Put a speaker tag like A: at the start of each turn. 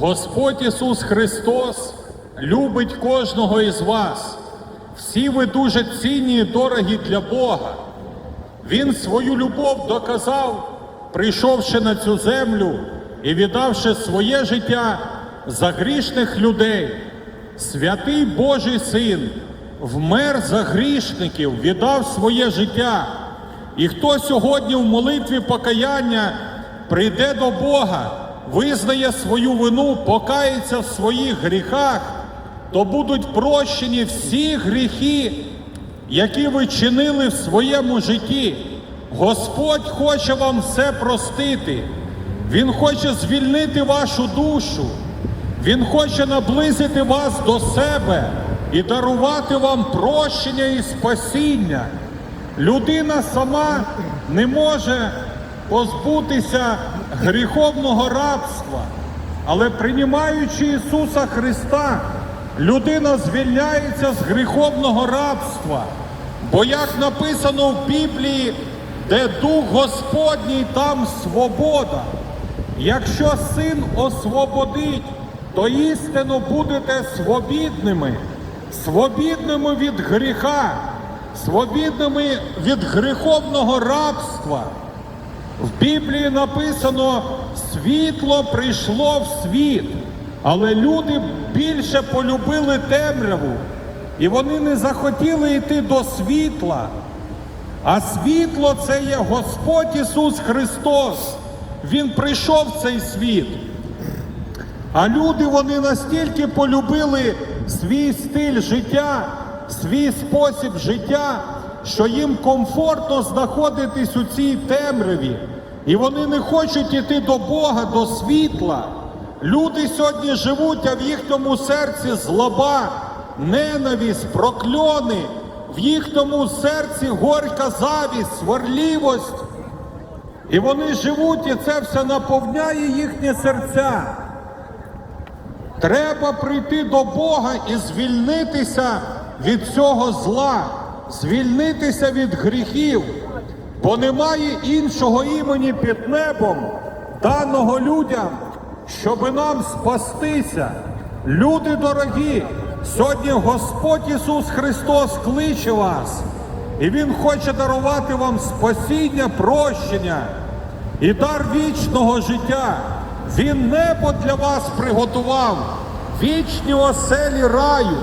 A: Господь Ісус Христос любить кожного із вас. Всі ви дуже цінні і дорогі для Бога. Він свою любов доказав, прийшовши на цю землю і віддавши своє життя за грішних людей. Святий Божий Син вмер за грішників, віддав своє життя. І хто сьогодні в молитві покаяння прийде до Бога, визнає свою вину, покається в своїх гріхах, то будуть прощені всі гріхи, які ви чинили в своєму житті. Господь хоче вам все простити. Він хоче звільнити вашу душу. Він хоче наблизити вас до себе і дарувати вам прощення і спасіння. Людина сама не може позбутися гріховного рабства, але приймаючи Ісуса Христа, людина звільняється з гріховного рабства. Бо як написано в Біблії, де Дух Господній, там свобода. Якщо син освободить, то істинно будете свобідними, свобідними від гріха, свобідними від гріховного рабства. В Біблії написано, світло прийшло в світ, але люди більше полюбили темряву, і вони не захотіли йти до світла. А світло це є Господь Ісус Христос. Він прийшов в цей світ. А люди вони настільки полюбили свій стиль життя, свій спосіб життя, що їм комфортно знаходитись у цій темряві. І вони не хочуть іти до Бога, до світла. Люди сьогодні живуть, а в їхньому серці злоба, ненависть, прокльони, в їхньому серці горька завість, сварливость. І вони живуть, і це все наповняє їхні серця. Треба прийти до Бога і звільнитися від цього зла, звільнитися від гріхів, бо немає іншого імені під небом, даного людям, щоби нам спастися. Люди дорогі, сьогодні Господь Ісус Христос кличе вас, і Він хоче дарувати вам спасіння, прощення і дар вічного життя. Він небо для вас приготував, вічні оселі раю.